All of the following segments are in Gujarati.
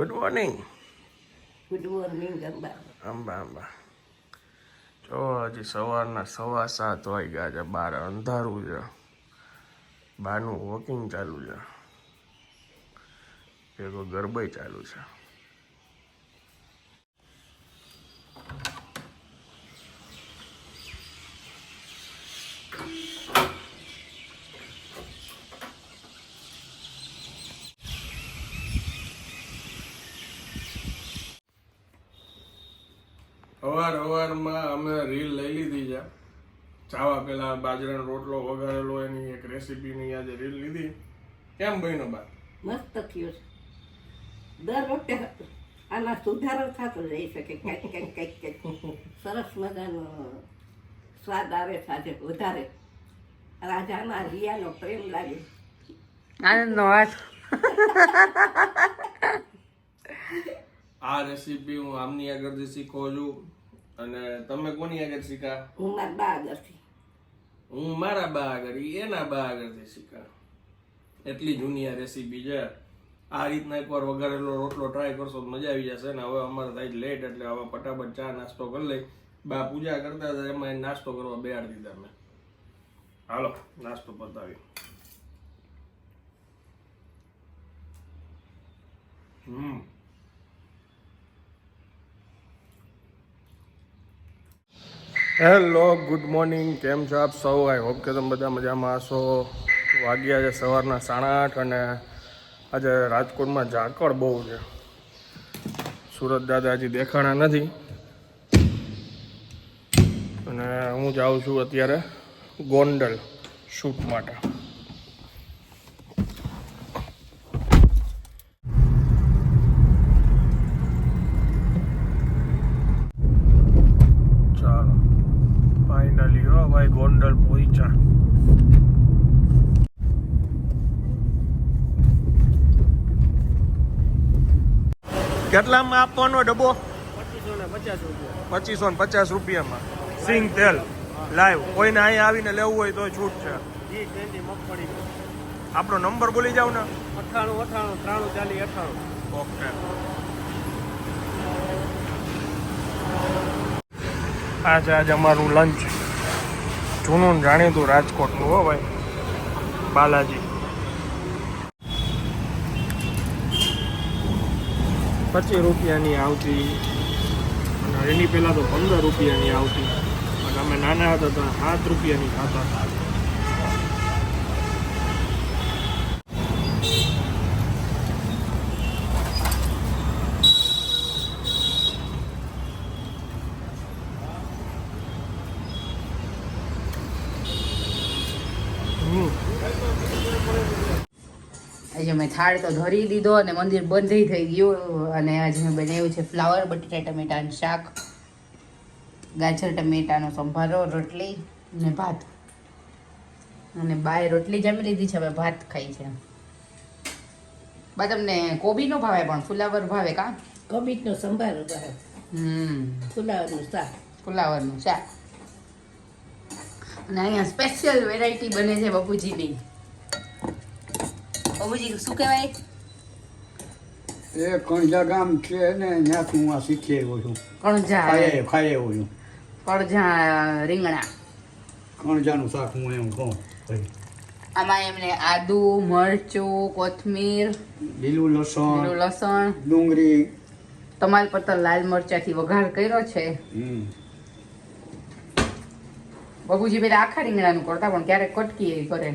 Good morning good morning Amba Amba Amba જો હજી સવારના સવા સાત વાગ્યા છે બાર અંધારું છે. બહારનું વોકિંગ ચાલુ છે. ભેગો ગરબઈ ચાલુ છે. અવાર અવારમાં અમે રીલ લઈ લીધી છે. ચાવા પેલા બાજરાનો રોટલો વઘારેલો એની એક રેસીપીની આજે રીલ લીધી. કેમ બન્યો બા? મસ્ત થયો છે. દર વખતે આના સુધારો થતો રહી શકે કંઈક કંઈક કંઈક કંઈક. સરસ મજાનો સ્વાદ આવે સાથે વધારે. રાજાના રિયાનો પ્રેમ લાગે. આનંદનો વાત આ રેસીપી હું આમની આગળથી શીખો છું. અને તમે કોની આગળ શીખા? હું મારા બા આગળથી. હું મારા બા આગળ એના બા આગળથી શીખા. એટલી જૂની આ રેસીપી છે. આ રીતના એકવાર વઘારેલો રોટલો ટ્રાય કરશો તો મજા આવી જશે ને હવે અમારે થાય લેટ એટલે હવે ફટાફટ ચા નાસ્તો કરી લઈ. બા પૂજા કરતા હતા એમાં નાસ્તો કરવા બેહાડી દીધા મેં. હાલો નાસ્તો પતાવી. હમ. Hello, good morning. કેમ છો આપ સૌ? આઈ હોપ કે તમે બધા મજામાં હશો. વાગ્યા છે સવારના સાડા આઠ અને આજે રાજકોટમાં ઝાકળ બહુ છે. સુરત દાદા હજી દેખાણા નથી. અને હું જાઉં છું અત્યારે ગોંડલ શૂટ માટે ચાલો ફાઇનલી હો ભાઈ ગોંડલ પહોંચ્યા કેટલામાં આપવાનો ડબ્બો? પચીસો ને પચાસ રૂપિયામાં. સિંગ તેલ લાઈવ કોઈને અહીંયા આવીને લેવું હોય તો છૂટ છે. આપણો નંબર બોલી જાવ ને. અઠાણું અઠાણું ત્રાણું ચાલી અઠાણું ઓકે. આજે આજે અમારું લંચ જૂનું જાણીતું રાજકોટનું હો ભાઈ. બાલાજી. પચીસ રૂપિયાની આવતી અને એની પહેલાં તો પંદર રૂપિયાની આવતી. અને અમે નાના હતા તો સાત રૂપિયાની ખાતા હતા હમ આજે મેં થાળ તો ધરી દીધો અને મંદિર બંધ થઈ ગયું અને આજે મેં બનાવ્યું છે ફ્લાવર બટેટા ટમેટાનું શાક ગાજર ટમેટાનો સંભારો રોટલી અને ભાત. અને બાય રોટલી જમી લીધી છે હવે ભાત ખાઈ છે. બા તમને કોબીનો ભાવે પણ? ફુલાવર ભાવે કા? કબીજનો સંભારો ભાવે. હમ. ફુલાવરનું શાક. ફુલાવરનું શાક. અને અહીંયા સ્પેશિયલ વેરાયટી બને છે બાપુજીની બાપુજી શું કહેવાય? એ કણજા ગામ છે ને ત્યાંથી હું આ શીખી આવ્યો છું. કણજા ખાઈ ખાઈ આવ્યો છું. કણજા રીંગણા. કણજાનું શાક હું એમ કહું. આમાં એમને આદુ મરચું કોથમીર લીલું લસણ લીલું લસણ. ડુંગળી. તમાલ પત્તર લાલ મરચાથી વઘાર કર્યો છે. હમ. બાબુજી પેલા આખા રીંગણાનું કરતા પણ ક્યારેક કટકી એ કરે.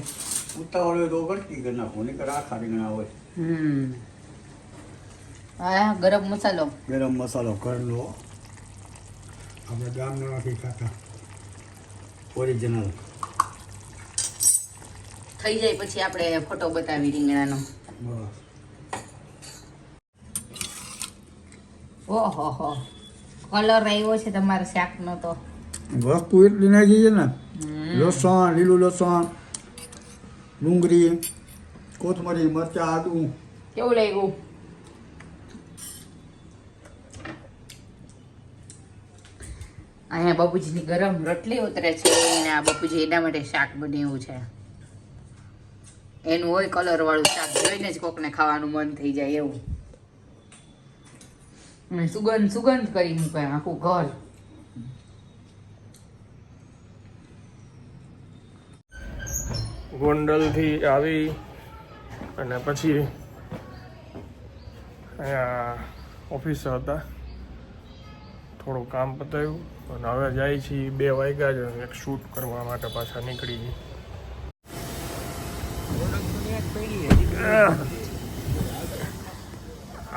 ઉતાવળ હોય તો કટકી કરી નાખો નહીં આખા રીંગણા હોય. હમ. હા ગરમ મસાલો. ગરમ મસાલો ઘરનો. આપણે ગામનો નથી ખાતા. ઓરિજિનલ થઈ જાય પછી આપણે ફોટો બતાવી રીંગણાનો. બસ. ઓહો હો. કલર આવ્યો છે તમારા શાકનો તો. વસ્તુ એટલી નાખી છે ને. લસણ લીલું લસણ ડુંગળી, કોથમરી, મરચાં, આદુ. કેવું લાગ્યું? અહીંયા બાપુજીની ગરમ રોટલી ઉતરે છે અને આ બાપુજી એના માટે શાક બનાવ્યું છે. એનું હોય કલર વાળું શાક. જોઈને જ કોકને ખાવાનું મન થઈ જાય એવું. સુગંધ સુગંધ કરી મૂકે આખું ઘર. ગોંડલથી આવી અને પછી અહીંયા ઓફિસ હતા. થોડું કામ પતાવ્યું અને હવે જાય છીએ બે વાગ્યા જ એક શૂટ કરવા માટે પાછા નીકળી ગઈ.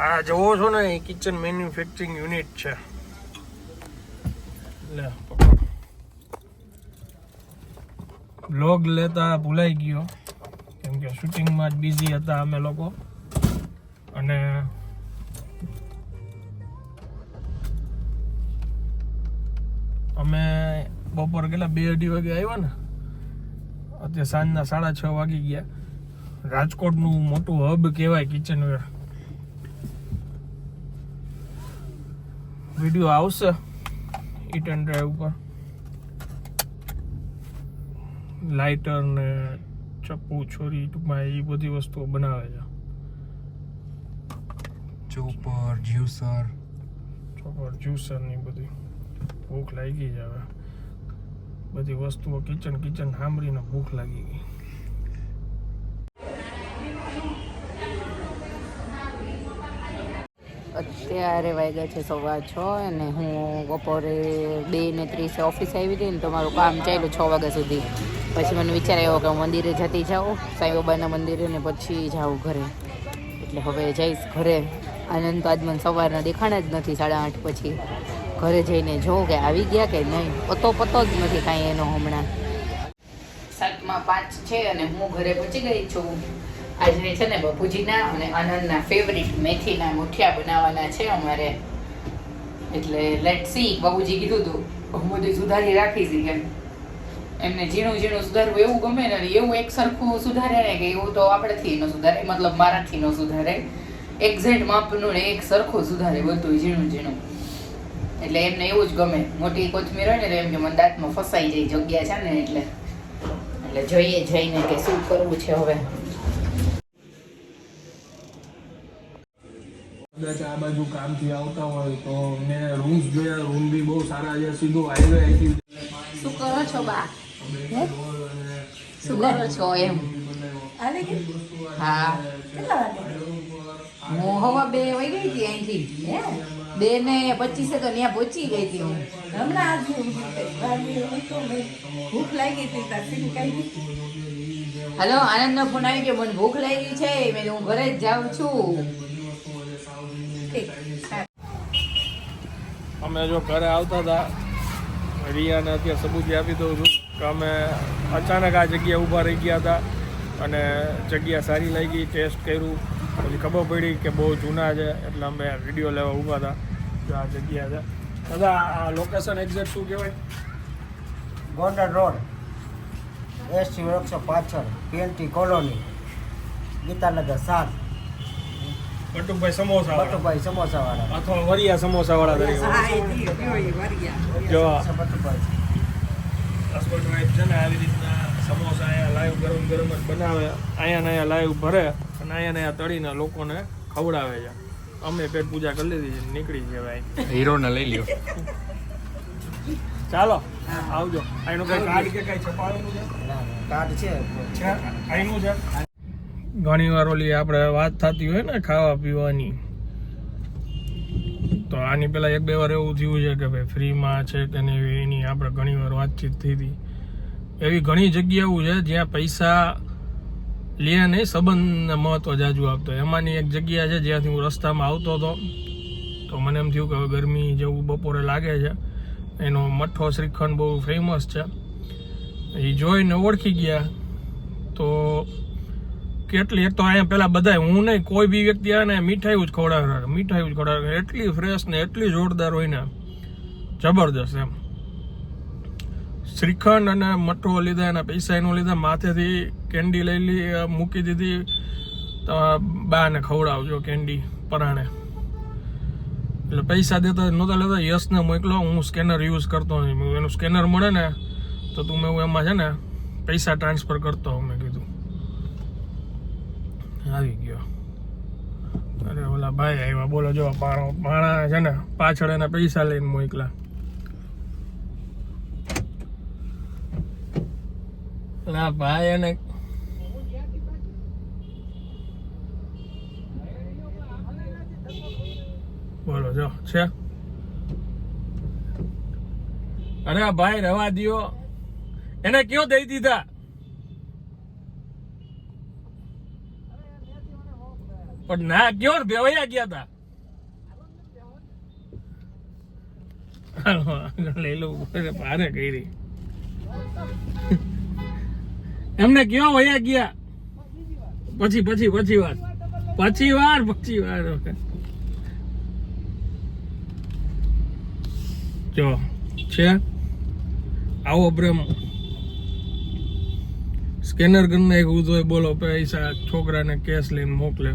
આ જુઓ છો ને કિચન મેન્યુફેક્ચરિંગ યુનિટ છે. લે. બ્લોગ લેતા ભૂલાઈ ગયો. કેમ કે શૂટિંગમાં જ બિઝી હતા અમે લોકો. અને અમે બપોર કેટલા? બે અઢી વાગે આવ્યા ને? અત્યારે સાંજના સાડા છ વાગી ગયા. રાજકોટનું મોટું હબ કહેવાય કિચનવેર વીડિયો આવશે. ઇટ એન્ડ ડ્રાઈવ ઉપર. લાઇટર ને ચપ્પુ છોરી ટૂંકમાં એ બધી વસ્તુઓ બનાવે છે. Chopper juicer. ચોપર જ્યુસરની બધી. ભૂખ લાગી જ હવે. બધી વસ્તુઓ કિચન કિચન સાંભળીને ભૂખ લાગી ગઈ. અત્યારે વાગ્યા છે સવા છ અને હું બપોરે બે ને ત્રીસે ઓફિસ આવી હતી ને તો મારું કામ ચાલ્યું છ વાગ્યા સુધી. પછી મને વિચાર આવ્યો કે હું મંદિરે જતી જાઉં, સાંઈબાબાના મંદિરે ને પછી જાઉં ઘરે. એટલે હવે જઈશ ઘરે. આનંદ તો આજ સવારના દેખાણા જ નથી, સાડા આઠ પછી. ઘરે જઈને જોઉં કે આવી ગયા કે નહીં. પતો પતો જ નથી કાંઈ એનો હમણાં. સાતમાં પાંચ છે અને હું ઘરે પહોંચી ગઈ છું. આજે છે ને બાપુજીના અને આનંદના ફેવરિટ મેથીના મુઠિયા બનાવવાના છે અમારે. એટલે લેટ સી બાબુજી કીધું હતું હું બધું સુધારી રાખીશ ઈ કે એમને ઝીણું ઝીણું સુધારવું એવું ગમે ને એવું એક સરખું સુધારે ને કે એવું તો આપણેથી ન સુધારે મતલબ મારાથી ન સુધારે. એક્ઝેક્ટ માપનું ને એક સરખું સુધારે બધું ઝીણું ઝીણું. એટલે એમને એવું જ ગમે. મોટી કોથમીર હોય ને એમ કે મને દાંતમાં ફસાઈ જાય જગ્યા છે ને એટલે. એટલે જોઈએ જઈને કે શું કરવું છે હવે. કદાચ આ બાજુ કામથી આવતા હોય તો મેં રૂમ્સ જોયા રૂમ બી બહુ સારા છે. સીધો હાઈવે શું કરો છો બા? શું છો એમ હા હું હવા બે વહી ગઈ હતી અહીંથી બે ને પચીસે તો ત્યાં પહોંચી ગઈ હતી હું હમણાં ભૂખ લાગી હતી તાર સીન કાઢી હલો ફોન આવી ગયો મને ભૂખ લાગી છે મેં હું ઘરે જ જાઉં છું અમે જો ઘરે આવતા હતા, રિયાને અત્યારે સબૂતી આપી દઉં છું. કે અમે અચાનક આ જગ્યાએ ઊભા રહી ગયા હતા અને જગ્યા સારી લાગી ટેસ્ટ કર્યું. પછી ખબર પડી કે બહુ જૂના છે એટલે અમે વીડિયો લેવા ઊભા હતા. જો આ જગ્યા છે. દાદા આ લોકેશન એક્ઝેક્ટ શું કહેવાય? ગોંડલ રોડ. એસટી વૃક્ષ પાછળ પીએનટી કોલોની ગીતાનગર સાત બટુભાઈ સમોસા બટુભાઈ સમોસા વાળા અથવા વરિયા સમોસા વાળા જી, ગયો બટુભાઈ હસબન્ડ છે ને આવી રીતના સમોસા અહીંયા લાઈવ ગરમ ગરમ જ બનાવે. અહીંયા ને અહીંયા લાઈવ ભરે અને અહીંયા ને અહીંયા તળીને લોકોને ખવડાવે છે. અમે પેટ પૂજા કરી લીધી છે નીકળી જવાય હીરોને લઈ લ્યો. ચાલો આવજો. અહીંનું કઈ કાર્ડ કે કઈ છપાવેલું છે? કાર્ડ છે. છે. છે. ઘણી વાર ઓલી આપણે વાત થતી હોય ને ખાવા પીવાની. તો આની પહેલાં એક બે વાર એવું થયું છે કે ભાઈ ફ્રીમાં છે કે નહીં એની આપણે ઘણી વાર વાતચીત થઈ હતી. એવી ઘણી જગ્યાઓ છે જ્યાં પૈસા લે નહીં સંબંધને મહત્વ જાજુ આપતો. એમાંની એક જગ્યા છે જ્યાંથી હું રસ્તામાં આવતો હતો. તો મને એમ થયું કે હવે ગરમી જેવું બપોરે લાગે છે. એનો મઠ્ઠો શ્રીખંડ બહુ ફેમસ છે. એ જોઈને ઓળખી ગયા. તો કેટલી? એક તો અહીંયા પેલા બધાય, હું નહીં, કોઈ બી વ્યક્તિ આવે ને મીઠાઈ જ ખવડાવે મીઠાઈ જ ખવડાવે. એટલી ફ્રેશ ને એટલી જોરદાર હોય ને જબરદસ્ત એમ. શ્રીખંડ અને મઠો લીધા, એના પૈસા એનું લીધા, માથેથી કેન્ડી લઈ લી મૂકી દીધી. બાને ખવડાવજો કેન્ડી પરાણે. એટલે પૈસા દેતા નહોતા લેતા યશને મોકલો, હું સ્કેનર યુઝ કરતો નથી એનું સ્કેનર મળે ને, તો તું મેં એમાં છે ને, પૈસા ટ્રાન્સફર કરતો મેં કીધું. આવી ગયો. અરે ઓલા ભાઈ આવ્યા. બોલો, જો, મારો માણા છે ને, પાછળ એના પૈસા લઈને મોકલા. ના ભાઈ એને બોલો, જો, છે? અરે ભાઈ રવા દિયો. એને કયો દઈ દીધા? પણ ના કયો ભેવાયા ગયા હતા લઈ લઉં ભારે કરી. એમને કયો વયા ગયા. પછી પછી પછી વાર પછી વાર પછી વાર. જો, છે? આવો બ્રહ્મ. સ્કેનર કરી એક ઉધો બોલો, પૈસા છોકરાને કેસ લઈને મોકલે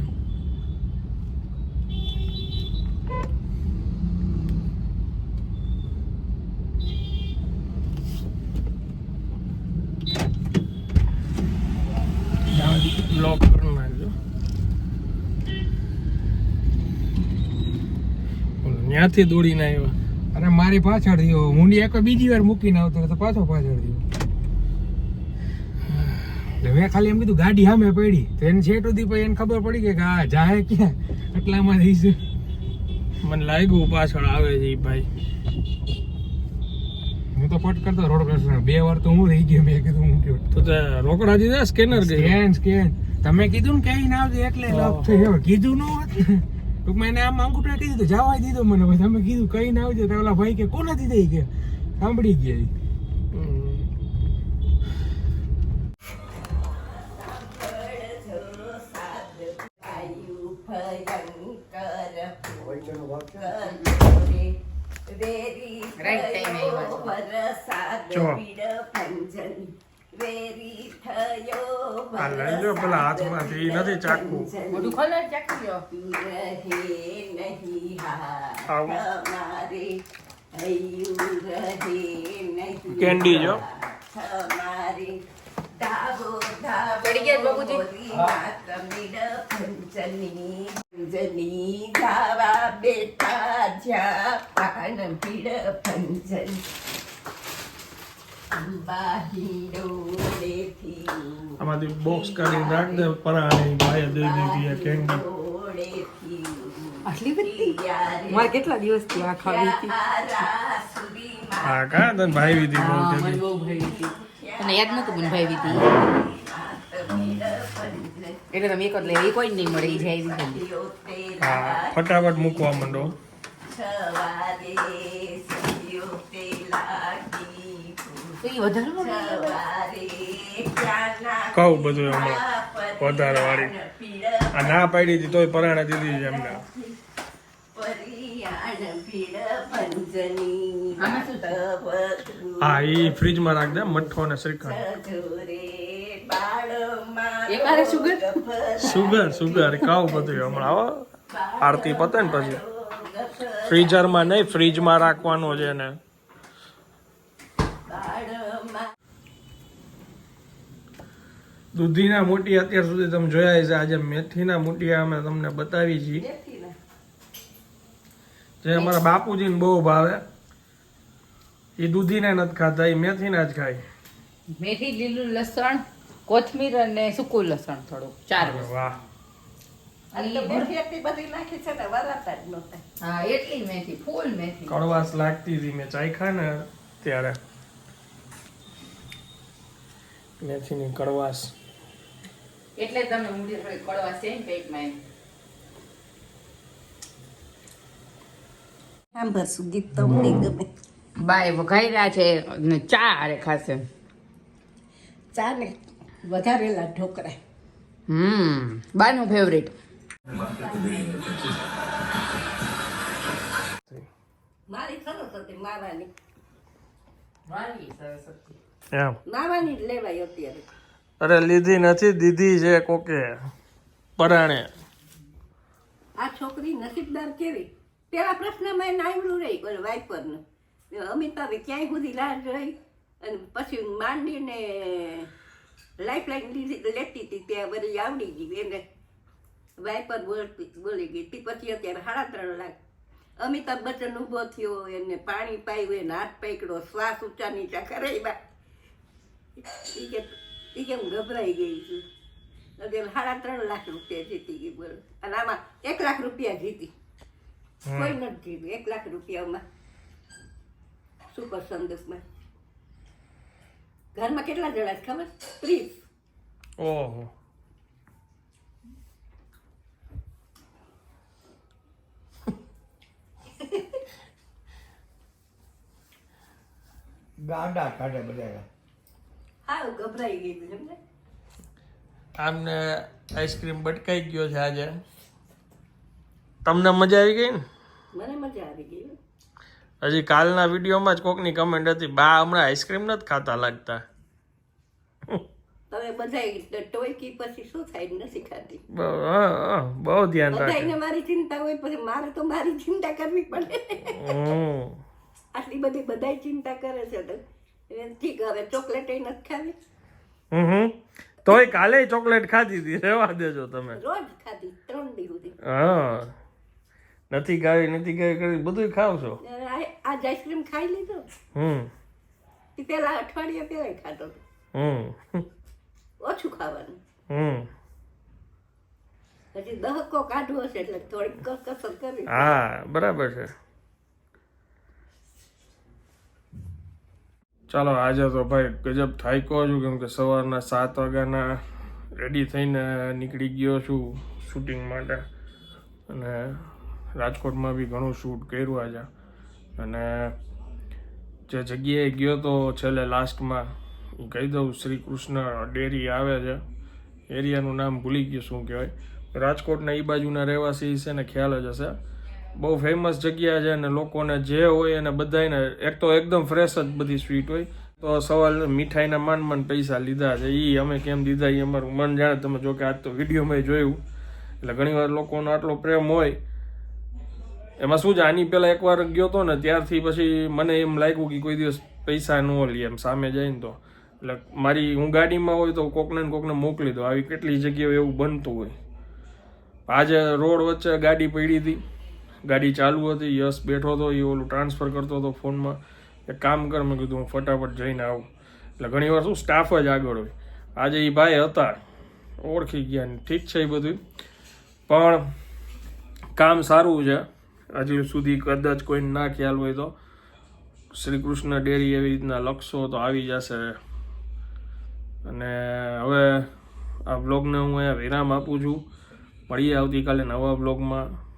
બ્લોક કરી નાખજો બોલો, ત્યાંથી દોડીને આવ્યા. અરે મારી પાછળ થયો. હુંડી એક બીજી વાર મૂકીને આવતો તો પાછો પાછળ થયો. એટલે મેં ખાલી એમ કીધું ગાડી સામે પડી. તો એને છેટ સુધી પછી એને ખબર પડી કે આ જાહે ક્યાં? એટલામાં જઈશ. મને લાગ્યું પાછળ આવે છે ભાઈ. હું તો પટ કરતો રોડ ક્રોસ બે વાર તો હું રહી ગયો. મેં કીધું હું ગયો તો તે રોકડા દીધા સ્કેનર સ્કેન સ્કેન તમે કીધું ને કઈ ના આવજે એટલે લપ થયો કીધું ન હોત. ટૂંકમાં એને આમ અંગૂઠા કીધું તો જવા દીધો મને. ભાઈ તમે કીધું કઈ ના આવજો. તો ઓલા ભાઈ કે કોને દીધી કે સાંભળી ગયા. Right time આવ્યા જો. થયો આ લઈ લો પેલા હાથમાંથી નથી ચાકુ ખોલો રહે નહીં હા આવું. મારે હૈયું રહે નહીં કેન્ડી જો. ધાબો ધાબો પડી ગયા બાબુજી? ગોરી માત મીડ પંચની ધાવા બેઠા જ્યાં પાન પીડ ડોળેથી આમાંથી બોક્સ કાઢીને રાખ દે પરાણે ભાઈ દઈ દીધી આ કેન્ડી આટલી બધી? મારે કેટલા દિવસથી આ ખાવી હતી? હા કા તને ભાઈ દીધી બહુ ભાઈ મને બહુ હતી તને યાદ નતું મને ભાઈ હતી એટલે તમે એક જ લે એ કોઈ નહીં મળે એ જાય દીધી હા ફટાફટ મૂકવા માંડો. વધારે કહું બધું હમણાં વધારે વાળી. આ ના પાડી હતી તોય પરાણે દીધી છે એમને. હા એ ફ્રીજમાં રાખ દે મઠ્ઠો અને શ્રીખંડ. સુગર સુગર કહું બધું હમણાં આવો આરતી પતે ને પછી. ફ્રીઝરમાં નહીં ફ્રીજમાં રાખવાનું છે ને દૂધીના મોટી અત્યાર સુધી તમે જોયા છે આજે મેથીના મોટિયા અમે તમને બતાવી છીએ. જે અમારા બાપુજીને બહુ ભાવે. એ દૂધીના નથી ખાતા એ મેથીના જ ખાય. મેથી લીલું લસણ કોથમીર અને સૂકું લસણ થોડું ચાર. વાહ. અને અને ઈ બધી એટલી બધી નાખી છે ને વરાતા જ નહોતા. હા એટલી મેથી ફૂલ કડવાશ લાગતી હતી મેં ચાખ્યા ને ત્યારે મેથીની કડવાશ. એટલે તમે ઊંડી થોડી કડવા છે ને પેટમાં એમ. સાંભર સુધી તો મને ગમે. બાય વઘાર્યા છે ને ચા હારે ખાશે. ચા ને વધારેલા ઢોકળા. હમ બાનું ફેવરેટ મારી સરસ હતી માવાની. એમ. માવાની જ લેવાય અત્યારે. અરે લીધી નથી, દીધી છે કોકે. પરાણે. આ છોકરી નસીબદાર કેવી? પેલા પ્રશ્નમાં એને આવડું રહી પણ વાઇપરનું અમિતાભે ક્યાંય સુધી લાજ રહી? અને પછી માંડીને લાઈફ લાઈન લીધી, લેતી હતી, ત્યાં બધી આવડી ગઈ, એને વાઇપર બોલતી બોલી ગઈ તી પછી અત્યારે સાડા ત્રણ લાખ. અમિતાભ બચ્ચન ઊભો થયો, એને પાણી પાયું, એને હાથ પકડ્યો, શ્વાસ ઊંચા નીચા કરાવ્યા. ઈ કે હું ગભરાઈ ગઈ છું. સાડા ત્રણ લાખ રૂપિયા જીતી ગઈ બોલો. અને આમાં એક લાખ રૂપિયા જીતી. કોઈ નથી જીત્યું. એક લાખ રૂપિયામાં. સુપર સંદુકમાં ઘરમાં કેટલા જણા છે ખબર? ત્રીસ. ઓહો. ગાડા કાઢે બધા હા ગભરાઈ ગઈ સમજે આમને આઈસ્ક્રીમ બટકાઈ ગયો છે આજે. તમને મજા આવી ગઈ ને? મને મજા આવી ગઈ હજી કાલના વિડીયોમાં જ કોકની કમેન્ટ હતી બા હમણાં આઈસ્ક્રીમ નથી ખાતા લાગતા. તમે બધા ટોયકી પછી શું થાય નથી ખાતી. બહુ ધ્યાન રાખે મારી ચિંતા હોય પછી મારે તો મારી ચિંતા કરવી પડે. હમ. આટલી બધી બધાય ચિંતા કરે છે એ ઠીક હવે ચોકલેટ નથી ખાવી. હમ હમ. તોય કાલે ચોકલેટ ખાધી હતી રેવા દેજો તમે. રોજ ખાધી ત્રણ દી સુધી. હા. નથી ખાવી નથી ખાવી કરી બધું ખાવ છો. આજ આઈસ્ક્રીમ ખાઈ લીધો. હમ. એ પેલા અઠવાડિયા પેલા હતો. હમ. ઓછું ખાવાનું. હમ. હજી દહકો કાઢવો છે એટલે થોડીક કસર કરી હા બરાબર છે. ચાલો, આજે તો ભાઈ ગજબ થાક્યો છું, કેમ કે સવારના સાત વાગ્યાના રેડી થઈને નીકળી ગયો છું શૂટિંગ માટે. અને રાજકોટમાં બી ઘણું શૂટ કર્યું આજે. અને જે જગ્યાએ ગયો તો છેલ્લે લાસ્ટમાં હું કહી દઉં, શ્રી કૃષ્ણ ડેરી આવે છે. એરિયાનું નામ ભૂલી ગયું શું કહેવાય. રાજકોટના એ બાજુના રહેવાસી છે ને ખ્યાલ જ હશે. બહુ ફેમસ જગ્યા છે અને લોકોને જે હોય એને બધાને એક તો એકદમ ફ્રેશ જ બધી સ્વીટ હોય. તો સવાલ મીઠાઈના માન માન પૈસા લીધા છે. એ અમે કેમ દીધા? એ અમારું મન જાણે. તમે જો કે આજ તો વિડીયોમાં જોયું. એટલે ઘણીવાર લોકોનો આટલો પ્રેમ હોય. એમાં શું છે, આની પહેલાં એકવાર ગયો હતો ને, ત્યારથી પછી મને એમ લાગ્યું કે કોઈ દિવસ પૈસા ન લે એમ સામે જઈને તો. એટલે મારી, હું ગાડીમાં હોય તો કોકને કોકને મોકલી દો આવી કેટલી જગ્યાએ એવું બનતું હોય. આજે રોડ વચ્ચે ગાડી પડી હતી. ગાડી ચાલુ હતી, યશ બેઠો હતો એ ઓલું ટ્રાન્સફર કરતો હતો ફોનમાં એક કામ કર, મેં કીધું, હું ફટાફટ જઈને આવું. એટલે ઘણી વાર શું સ્ટાફ જ આગળ હોય. આજે એ ભાઈ હતા, ઓળખી ગયા ને, ઠીક છે એ બધું. પણ કામ સારું છે. હજી સુધી કદાચ કોઈને ના ખ્યાલ હોય તો શ્રી કૃષ્ણ ડેરી એવી રીતના લખશો તો આવી જશે. અને હવે આ બ્લોગને હું અહીંયા વિરામ આપું છું. મળીએ આવતીકાલે નવા બ્લોગમાં